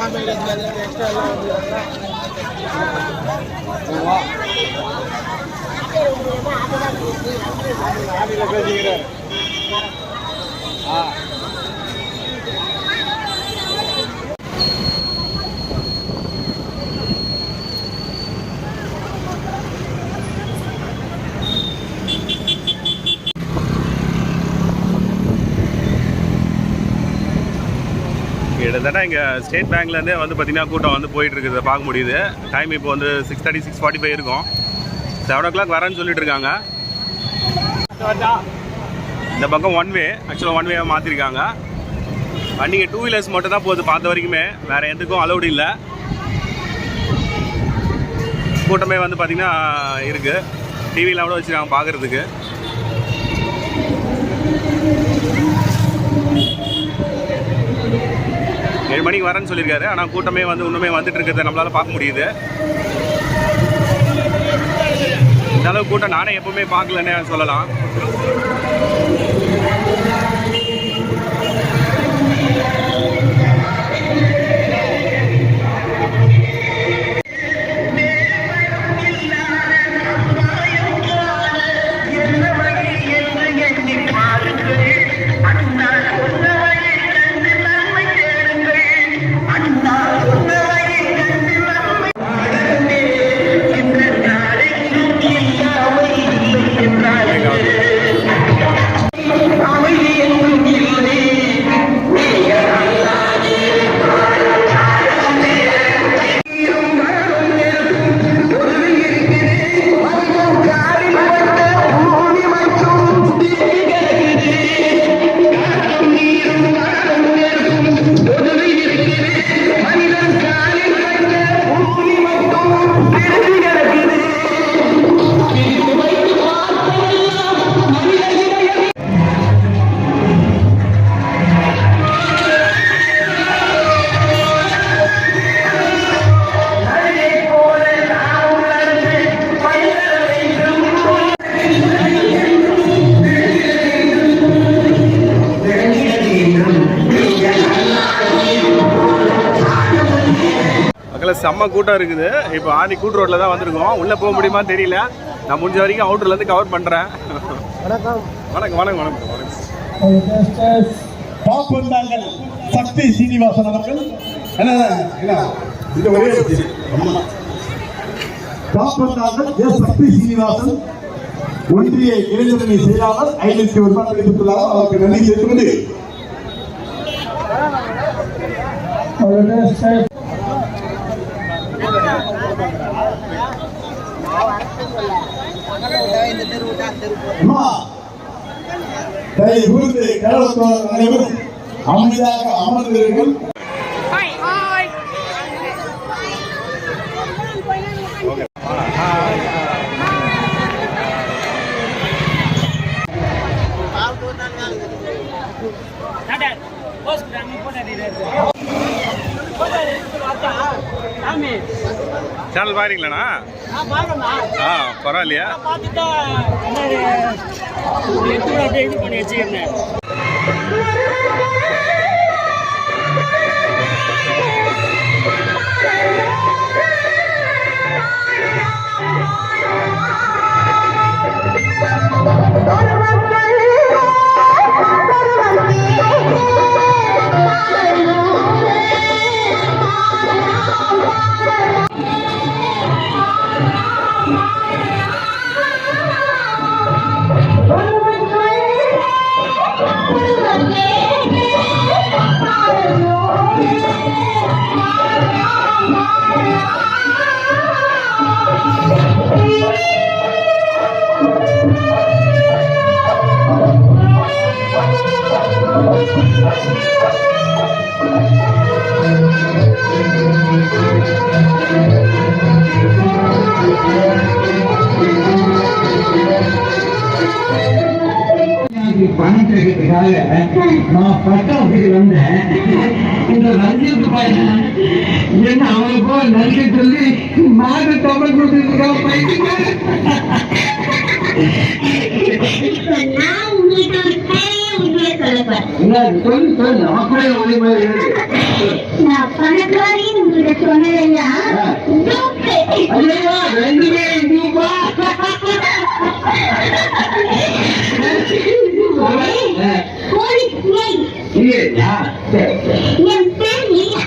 மாமியில் extra எல்லாம் வந்துடுறாங்க ஆவியில் பேசிக்கிறார் ஆ கிட்டத்தட்ட இங்கே ஸ்டேட் பேங்க்லேருந்தே வந்து பார்த்திங்கன்னா கூட்டம் வந்து போயிட்டு இருக்குது பார்க்க முடியுது. டைம் இப்போ வந்து six thirty six forty five இருக்கும். செவன் ஓ கிளாக் வரேன்னு சொல்லிட்டு இருக்காங்க. இந்த பக்கம் ஒன் வே ஆக்சுவலாக ஒன் வேவை மாற்றிருக்காங்க வண்டிங்க டூ வீலர்ஸ் மட்டும் தான் போகுது பார்த்த வரைக்குமே. வேறு எதுக்கும் அலௌடு இல்லை. கூட்டமே வந்து பார்த்திங்கன்னா இருக்குது டிவிலாம் கூட வச்சுருக்காங்க பார்க்குறதுக்கு. ஏழு மணிக்கு வரேன்னு சொல்லியிருக்காரு. ஆனால் கூட்டமே வந்து இன்னுமே வந்துட்டு இருக்கிறத நம்மளால பார்க்க முடியுது. இந்த அளவு கூட்டம் நானே எப்பவுமே பார்க்கலன்னே சொல்லலாம். செம்ம கூட்டம் இருக்குது. இப்போ ஆதி கூட்டு ரோட்டில் தான் வந்திருக்கோம். உள்ளே போக முடியுமான்னு தெரியல. நான் முடிஞ்ச வரைக்கும் அவுட்டர்லேருந்து கவர் பண்ணுறேன் வணக்கம். வணக்கம் வணக்கம் வணக்கம் வணக்கம். டாப் வந்தார்கள் சக்தி சீனிவாசன் அவர்கள். என்ன என்ன இந்த ஒரே. டாப் வந்தார்கள் எஸ் சக்தி சீனிவாசன். ஒன்றிய இளைஞரணி செயலாளர் ஐநூத்தி ஒரு ரூபாய் கிடைத்துள்ளார் அவருக்கு நன்றி தெரிவித்துக் தயவு கூர்ந்து கேரளத்தோர் அனைவரும் அமைதியாக அமர்ந்தீர்கள் சேனல் பாருங்களேண்ணா ஆ பரவாயில்லையா? பணம் கேட்கறதுக்காக நான் பட்டம் ஆஃபீஸ் வந்தேன் இந்த ரஞ்சித் பையன் என்ன அவனுக்கோ நன்றி சொல்லி மாடு தமிழ் கொடுத்துருக்கான் பையன் சொல்லு சொல்லு அப்படியே ஒளி மாதிரி நான் உங்கள்கிட்ட சொன்னதெல்லாம் கோழி ஏய், இல்லையா என் பேர் லீலா.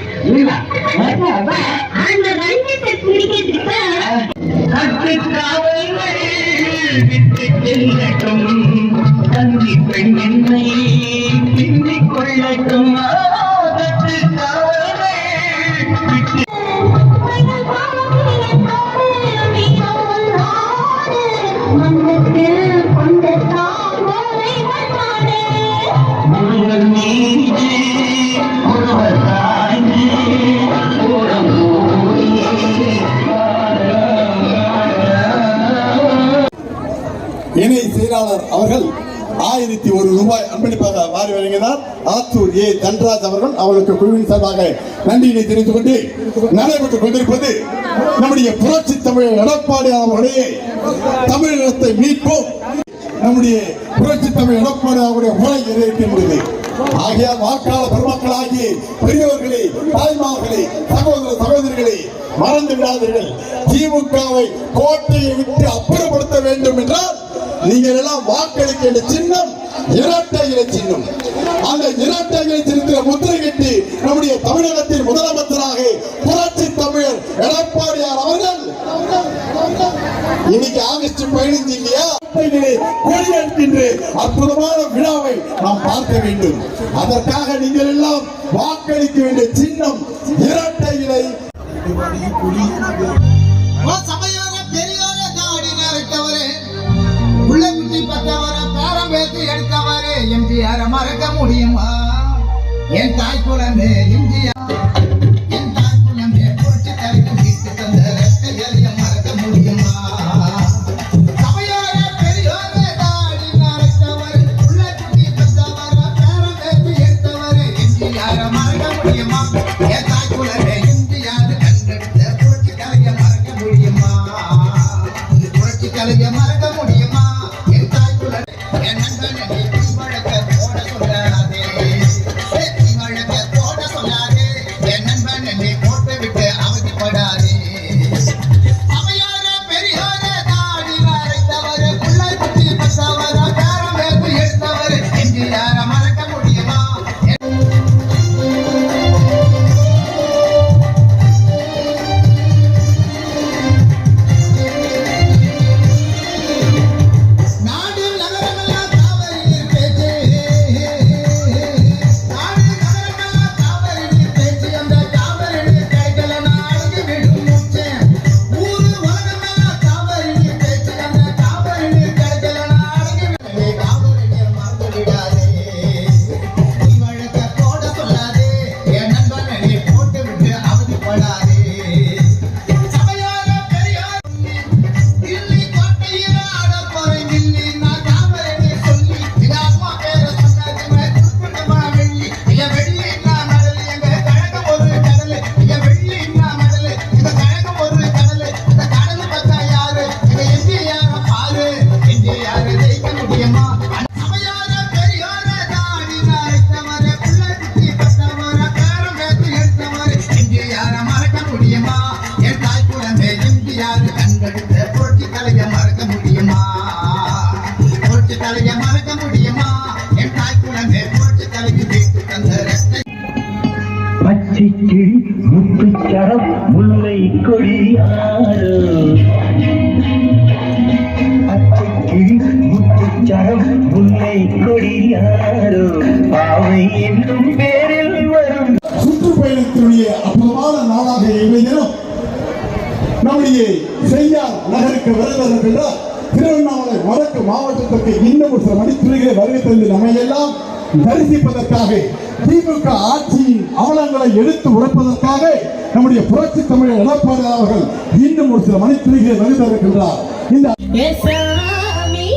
இணை செயலாளர் அவர்கள் ஆயிரத்தி ஒரு ரூபாய் அன்பளிப்பாக மாறி வழங்கினார். ஆத்தூர் ஏ. தன்ராஜ் அவர்கள் அவர்களுக்கு குழுவின் சார்பாக நன்றியினை தெரிவித்துக் கொண்டு நடைபெற்றுக் கொண்டிருப்பது நம்முடைய புரட்சி தமிழ் எடப்பாடி அவர்களுடைய தமிழகத்தை மீட்போம். நம்முடைய புரட்சி தமிழ் எடப்பாடி அவருடைய முறை நிறைவேற்றியுள்ளது. ஆகிய வாக்காளர் பெருமக்களாகிய பெரியவர்களே தாய்மார்களே சகோதர சகோதரிகளே மறந்து விடாதீர்கள் திமுகவை கோட்டையை விட்டு அப்புறப்படுத்த வேண்டும் என்றால் நீங்கள் எல்லாம் வாக்களிக்க வேண்டிய சின்னம் இரட்டை இலை சின்னம். அந்த இரட்டை இலை சின்னத்தில் முத்திரையிட்டு நம்முடைய தமிழகத்தின் முதலமைச்சராக புரட்சி தமிழர் எடப்பாடியார் அவர்கள். இன்னைக்கு ஆகஸ்ட் பதினைந்து இல்லையா? கொடியேற்கின்ற அற்புதமான விழாவை நாம் பார்க்க வேண்டும். அதற்காக நீங்கள் எல்லாம் வாக்களிக்க வேண்டிய சின்னம் இரட்டை இலை ஓ எம்ஜிஆர மறக்க முடியுமா? என் தாய் குழந்தை எம்ஜிஆர் பச்சை முத்துச்சரம் முல்லை கொடியாரோ பச்சை முத்துச்சரம் முல்லை கொடியாரோ பாவை என்னும் பேரில் வரும். சுற்றுப்பயணத்தினுடைய அற்புதமான நாளாக இன்றைய நம்முடைய செய்யார் நகருக்கு வருவதற்கின்ற திருவண்ணாமலை வடக்கு மாவட்டத்திற்கு இன்னும் ஒரு சில மணித்துறைகளை வருகை தந்து நம்மை எல்லாம் தரிசிப்பதற்காக திமுக ஆட்சியின் அவலங்களை எடுத்து உரைப்பதற்காக நம்முடைய புரட்சி தமிழர் எடப்பாடி அவர்கள் இன்னும் ஒரு சில மணித்துறைகளை நடைபெறுகின்றார் இந்த என் மாமே